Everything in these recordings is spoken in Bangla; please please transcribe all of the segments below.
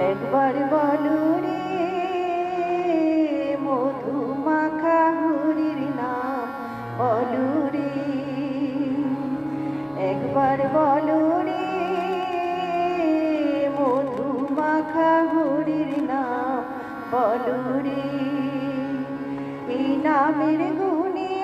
একবার বলো রে, মধুমাখা হরির নাম বলো একবার বলো রে, মধুমাখা হরির নাম বলো রে। এই নামের গুণী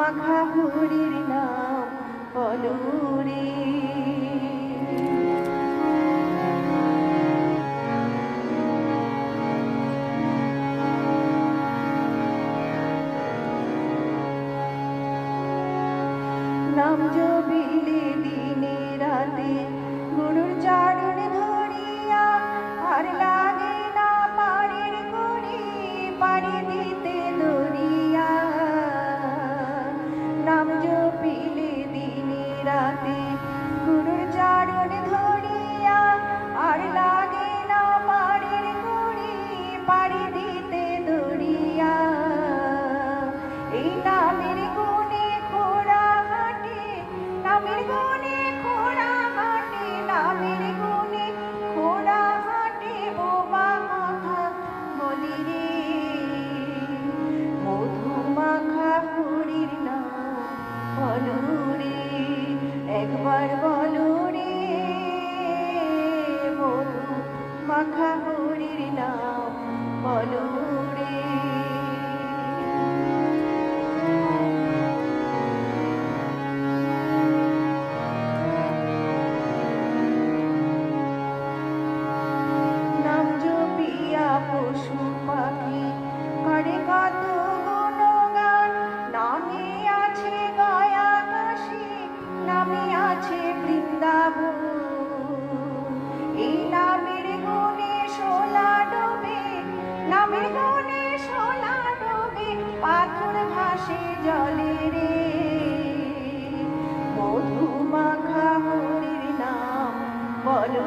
মাখা হরির নাম অনুরে নাম জবিলে দিনে রাতে গুরুর চার শাখা হরির নাম বলো ঘামে গুনে জলে রে। মধু মাখা হরির নাম বলো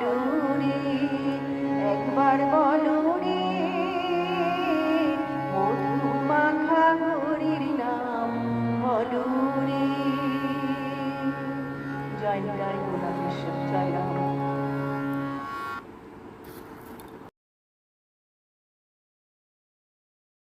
ডোরে একবার